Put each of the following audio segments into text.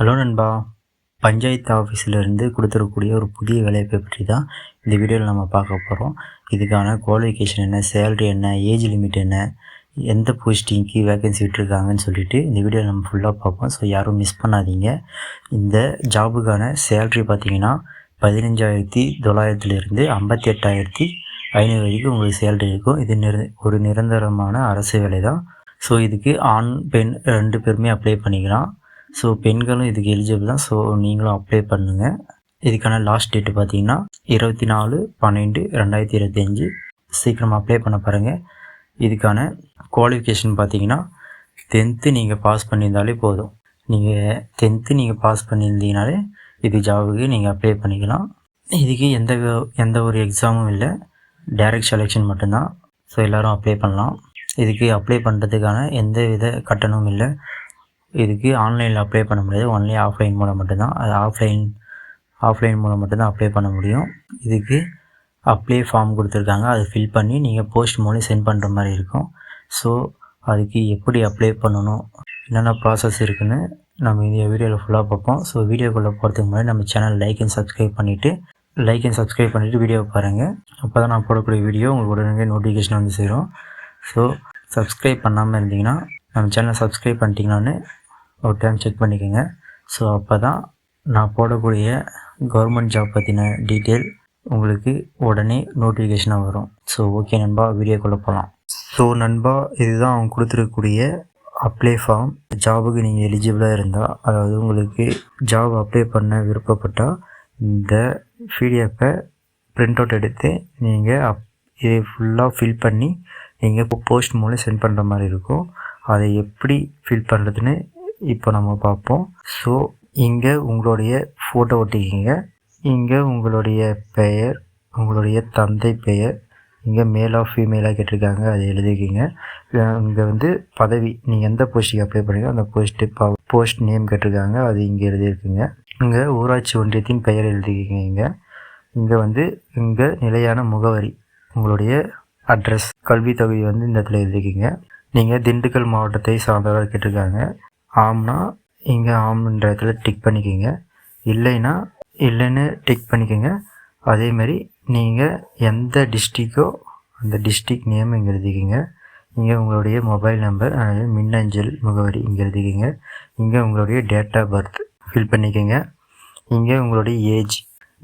Hello நண்பா. பஞ்சாயத்து ஆஃபீஸிலிருந்து கொடுத்துருக்கக்கூடிய ஒரு புதிய வேலைவாய்ப்பை பற்றி தான் இந்த வீடியோவில் நம்ம பார்க்க போகிறோம் இதுக்கான குவாலிஃபிகேஷன் என்ன சேலரி என்ன ஏஜ் லிமிட் என்ன எந்த போஸ்டிங்க்கு வேகன்சி விட்டுருக்காங்கன்னு சொல்லிட்டு இந்த வீடியோவில் நம்ம ஃபுல்லாக பார்ப்போம். ஸோ யாரும் மிஸ் பண்ணாதீங்க. இந்த ஜாபுக்கான சேலரி பார்த்தீங்கன்னா பதினஞ்சாயிரத்தி தொள்ளாயிரத்துலேருந்து ஐம்பத்தி எட்டாயிரத்தி ஐநூறு வரைக்கும் உங்களுக்கு சேலரி இருக்கும். இது நிர ஒரு நிரந்தரமான அரசு வேலை தான் ஸோ இதுக்கு ஆண் பெண் ரெண்டு பேருமே அப்ளை பண்ணிக்கலாம். ஸோ பெண்களும் இதுக்கு எலிஜிபிள் தான். ஸோ நீங்களும் அப்ளை பண்ணுங்கள் இதுக்கான லாஸ்ட் டேட்டு பார்த்தீங்கன்னா இருபத்தி நாலு பன்னெண்டு ரெண்டாயிரத்தி இருபத்தஞ்சி. சீக்கிரம் அப்ளை பண்ண பாருங்கள் இதுக்கான குவாலிஃபிகேஷன் பார்த்தீங்கன்னா டென்த்து நீங்கள் பாஸ் பண்ணியிருந்தாலே போதும். நீங்கள் டென்த்து நீங்கள் பாஸ் பண்ணியிருந்தீங்கனாலே இது ஜாபுக்கு நீங்கள் அப்ளை பண்ணிக்கலாம். இதுக்கு எந்த எந்த ஒரு எக்ஸாமும் இல்லை. டைரக்ட் செலெக்ஷன் மட்டும்தான். ஸோ எல்லோரும் அப்ளை பண்ணலாம். இதுக்கு அப்ளை பண்ணுறதுக்கான எந்த வித கட்டணமும் இல்லை. இதுக்கு ஆன்லைனில் அப்ளை பண்ண முடியாது. ஒன்லி ஆஃப்லைன் மூலம் மட்டும்தான். அது ஆஃப்லைன் ஆஃப்லைன் மூலம் மட்டும்தான் அப்ளை பண்ண முடியும். இதுக்கு அப்ளை ஃபார்ம் கொடுத்துருக்காங்க. அதை ஃபில் பண்ணி நீங்கள் போஸ்ட் மூலம் சென்ட் பண்ணுற மாதிரி இருக்கும். ஸோ அதுக்கு எப்படி அப்ளை பண்ணணும் என்னென்ன ப்ராசஸ் இருக்குதுன்னு நம்ம இந்த வீடியோவில் ஃபுல்லாக பார்ப்போம். ஸோ வீடியோக்குள்ளே போகிறதுக்கு முன்னாடி நம்ம சேனல் லைக் அண்ட் சப்ஸ்கிரைப் பண்ணிவிட்டு லைக் அண்ட் சப்ஸ்கிரைப் பண்ணிவிட்டு வீடியோ பாருங்கள் அப்போ தான் நான் போடக்கூடிய வீடியோ உங்களுக்கு உடனே நோட்டிஃபிகேஷன் வந்து சேரும். ஸோ சப்ஸ்கிரைப் பண்ணாமல் இருந்தீங்கன்னா நம்ம சேனலை சப்ஸ்கிரைப் பண்ணிட்டீங்களான்னு ஒரு டைம் செக் பண்ணிக்கோங்க. ஸோ அப்போ தான் நான் போடக்கூடிய கவர்மெண்ட் ஜாப் பற்றின டீட்டெயில் உங்களுக்கு உடனே நோட்டிஃபிகேஷனாக வரும். ஸோ ஓகே நண்பா வீடியோக்குள்ளே போகலாம் ஸோ நண்பா இதுதான் அவங்க கொடுத்துருக்கக்கூடிய அப்ளை ஃபார்ம் ஜாபுக்கு நீங்கள் எலிஜிபிளாக இருந்தால் அதாவது உங்களுக்கு ஜாப் அப்ளை பண்ண விருப்பப்பட்டால் இந்த பிடிஎஃப்பை பிரிண்ட் அவுட் எடுத்து நீங்கள் அப் இதை ஃபுல்லாக ஃபில் பண்ணி நீங்கள் இப்போ போஸ்ட் மூலம் சென்ட் பண்ணுற மாதிரி இருக்கும். அதை எப்படி ஃபில் பண்ணுறதுன்னு இப்போ நம்ம பார்ப்போம். ஸோ இங்கே உங்களுடைய ஃபோட்டோ ஒட்டிக்கிங்க இங்கே உங்களுடைய பெயர் உங்களுடைய தந்தை பெயர். இங்கே மேலாக ஃபீமேலாக கேட்டிருக்காங்க அதை எழுதிக்கிங்க இங்கே வந்து பதவி நீங்கள் எந்த போஸ்ட்டுக்கு அப்ளை பண்ணுறீங்க அந்த போஸ்ட்டு போஸ்ட் நேம் கேட்டிருக்காங்க அது இங்கே எழுதியிருக்குங்க. இங்கே ஊராட்சி ஒன்றியத்தின் பெயர் எழுதிக்கிங்க இங்கே. இங்கே வந்து இங்கே நிலையான முகவரி உங்களுடைய அட்ரஸ் கல்வி தொகுதி வந்து இந்த இடத்துல எழுதிக்கிங்க நீங்கள் திண்டுக்கல் மாவட்டத்தை சார்ந்தவர் கேட்டிருக்காங்க. ஆம்னா இங்கே ஆம்ன்ற இடத்துல டிக் பண்ணிக்கோங்க. இல்லைன்னா இல்லைன்னு டிக் பண்ணிக்கோங்க. அதேமாரி நீங்கள் எந்த டிஸ்ட்ரிக்கோ அந்த டிஸ்ட்ரிக் நேம் இங்கே எழுதிக்கிங்க. இங்கே உங்களுடைய மொபைல் நம்பர் அதாவது மின்னஞ்சல் முகவரி இங்கே எழுதிக்கிங்க. இங்கே உங்களுடைய டேட் ஆஃப் பர்த் ஃபில் பண்ணிக்கோங்க. இங்கே உங்களுடைய ஏஜ்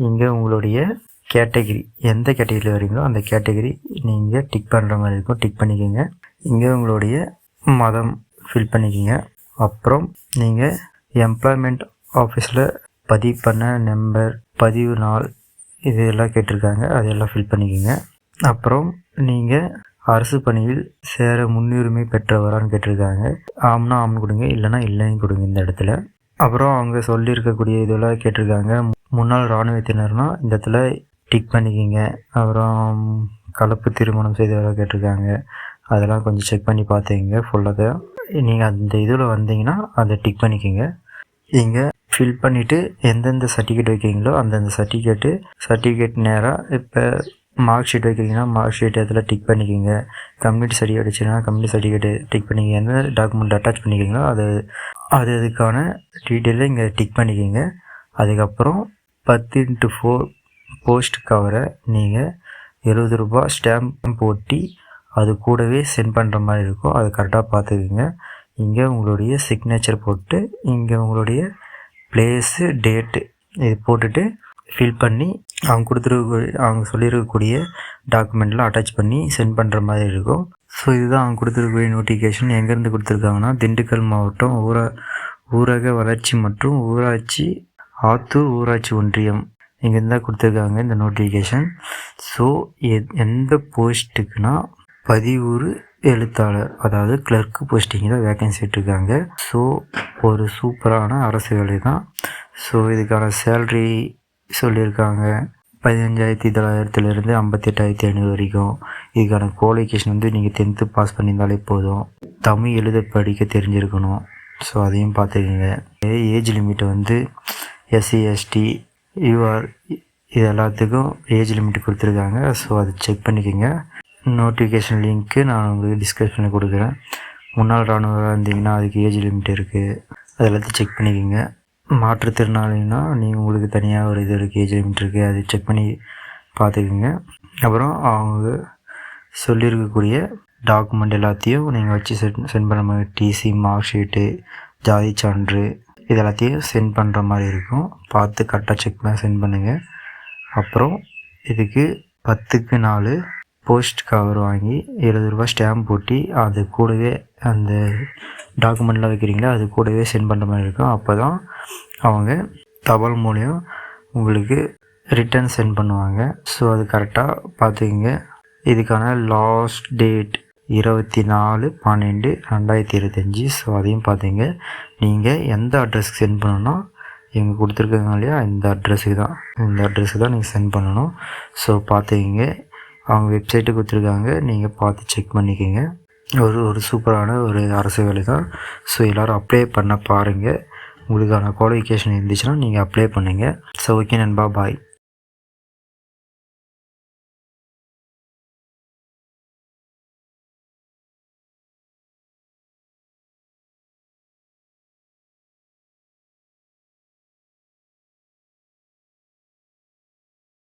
இங்கே உங்களுடைய கேட்டகிரி எந்த கேட்டகிரியில் வரீங்களோ அந்த கேட்டகிரி நீங்கள் டிக் பண்ணுற மாதிரி இருக்கும். டிக் பண்ணிக்கோங்க. இங்கே உங்களுடைய மதம் ஃபில் பண்ணிக்கோங்க. அப்புறம் நீங்கள் எம்ப்ளாய்மெண்ட் ஆஃபீஸில் பதிவு பண்ண நம்பர் பதிவு நாள் இது எல்லாம் கேட்டிருக்காங்க. அதையெல்லாம் ஃபில் பண்ணிக்கோங்க. அப்புறம் நீங்கள் அரசு பணியில் சேர முன்னுரிமை பெற்றவரான்னு கேட்டிருக்காங்க. ஆம்னா ஆம்னு கொடுங்க இல்லைன்னா இல்லைன்னு கொடுங்க இந்த இடத்துல. அப்புறம் அவங்க சொல்லியிருக்கக்கூடிய இதெல்லாம் கேட்டிருக்காங்க. முன்னாள் இராணுவத்தினர்னால் இந்த இடத்துல டிக் பண்ணிக்கிங்க. அப்புறம் கலப்பு திருமணம் செய்தவராக கேட்டிருக்காங்க. அதெல்லாம் கொஞ்சம் செக் பண்ணி பார்த்துக்கிங்க ஃபுல்லாக நீங்கள் அந்த இதில் வந்தீங்கன்னா அதை டிக் பண்ணிக்கோங்க. இங்கே ஃபில் பண்ணிவிட்டு எந்தெந்த சர்டிஃபிகேட் வைக்கிறீங்களோ அந்தந்த சர்டிஃபிகேட்டு சர்டிஃபிகேட் நேராக இப்போ மார்க் ஷீட் வைக்கிறீங்கன்னா மார்க் ஷீட் அதில் டிக் பண்ணிக்கோங்க. கம்யூனிட்டி சர்டிஃபிகேட் வச்சுருந்தா கம்யூனிட்டி சர்டிஃபிகேட்டு டிக் பண்ணிக்கோங்க. எந்த டாக்குமெண்ட் அட்டாச் பண்ணிக்கிறீங்களோ அது அது அதுக்கான டீட்டெயிலை இங்கே டிக் பண்ணிக்கோங்க. அதுக்கப்புறம் பத்து இன்ட்டு ஃபோர் போஸ்ட் கவரை நீங்கள் எழுபது ரூபா ஸ்டாம்ப் போட்டி அது கூடவே சென்ட் பண்ணுற மாதிரி இருக்கும் அது கரெக்டாக பார்த்துக்குங்க. இங்கே உங்களுடைய சிக்னேச்சர் போட்டு இங்கே உங்களுடைய ப்ளேஸு டேட்டு இது போட்டுட்டு ஃபில் பண்ணி அவங்க கொடுத்துருக்க அவங்க சொல்லியிருக்கக்கூடிய டாக்குமெண்ட்லாம் அட்டாச் பண்ணி சென்ட் பண்ணுற மாதிரி இருக்கும். ஸோ இதுதான் அவங்க கொடுத்துருக்கக்கூடிய நோட்டிஃபிகேஷன் எங்கேருந்து கொடுத்துருக்காங்கன்னா திண்டுக்கல் மாவட்டம் ஊரா ஊரக வளர்ச்சி மற்றும் ஊராட்சி ஆத்தூர் ஊராட்சி ஒன்றியம். இங்கேருந்து தான் கொடுத்துருக்காங்க இந்த நோட்டிஃபிகேஷன் ஸோ எந்த போஸ்ட்டுக்குன்னா பதிவுறு எழுத்தாளர் அதாவது கிளர்க்கு போஸ்டிங் தான் வேகன்சி விட்டுருக்காங்க ஸோ ஒரு சூப்பரான அரசு வேலை தான் ஸோ இதுக்கான சேல்ரி சொல்லியிருக்காங்க பதினஞ்சாயிரத்தி தொள்ளாயிரத்துலேருந்து ஐம்பத்தெட்டாயிரத்தி ஐநூறு வரைக்கும். இதுக்கான குவாலிஃபிகேஷன் வந்து நீங்கள் டென்த்து பாஸ் பண்ணியிருந்தாலே போதும். தமிழ் எழுத படிக்க தெரிஞ்சிருக்கணும். ஸோ அதையும் பார்த்துக்கோங்க. ஏஜ் லிமிட்டை வந்து எஸ்சி எஸ்டி யூஆர் இது எல்லாத்துக்கும் ஏஜ் லிமிட் கொடுத்துருக்காங்க. ஸோ அதை செக் பண்ணிக்கோங்க. நோட்டிஃபிகேஷன் லிங்க்கு நான் உங்களுக்கு டிஸ்கிரிப்ஷனில் கொடுக்குறேன். முன்னாள் இராணுவராக இருந்தீங்கன்னா அதுக்கு ஏஜ் லிமிட் இருக்குது அது எல்லாத்தையும் செக் பண்ணிக்கோங்க. மாற்றுத்திறனாளின்னா நீங்கள் உங்களுக்கு தனியாக ஒரு இது இருக்குது ஏஜ் லிமிட் இருக்குது அது செக் பண்ணி பார்த்துக்குங்க. அப்புறம் அவங்க சொல்லியிருக்கக்கூடிய டாக்குமெண்ட் எல்லாத்தையும் நீங்கள் வச்சு சென்ட் சென்ட் பண்ண மாதிரி டிசி மார்க் ஷீட்டு ஜாதி சான்று இது எல்லாத்தையும் சென்ட் பண்ணுற மாதிரி இருக்கும். பார்த்து கரெக்டாக செக் பண்ண சென்ட் பண்ணுங்கள் அப்புறம் இதுக்கு பத்துக்கு நாலு போஸ்ட் கவர் வாங்கி எழுபது ரூபா ஸ்டாம்ப் போட்டி அது கூடவே அந்த டாக்குமெண்ட்லாம் வைக்கிறீங்களா அது கூடவே சென்ட் பண்ணுற மாதிரி இருக்கும். அப்போ தான் அவங்க தபால் மூலியம் உங்களுக்கு ரிட்டர்ன் சென்ட் பண்ணுவாங்க. ஸோ அது கரெக்டாக பார்த்துக்கிங்க. இதுக்கான லாஸ்ட் டேட் இருபத்தி நாலு பன்னெண்டு ரெண்டாயிரத்தி இருபத்தஞ்சி. ஸோ அதையும் பார்த்துங்க நீங்கள் எந்த அட்ரஸ்க்கு சென்ட் பண்ணணும் இவங்க கொடுத்துருக்காங்க இல்லையா இந்த அட்ரஸுக்கு தான். இந்த அட்ரஸுக்கு தான் நீங்கள் சென்ட் பண்ணணும். ஸோ பார்த்துக்கிங்க. அவங்க வெப்சைட்டு கொடுத்துருக்காங்க. நீங்கள் பார்த்து செக் பண்ணிக்கோங்க. ஒரு ஒரு சூப்பரான ஒரு அரசு வேலை தான். ஸோ எல்லோரும் அப்ளை பண்ண பாருங்கள் உங்களுக்கான குவாலிஃபிகேஷன் இருந்துச்சுன்னா நீங்கள் அப்ளை பண்ணுங்கள் ஸோ ஓகே நண்பா பாய்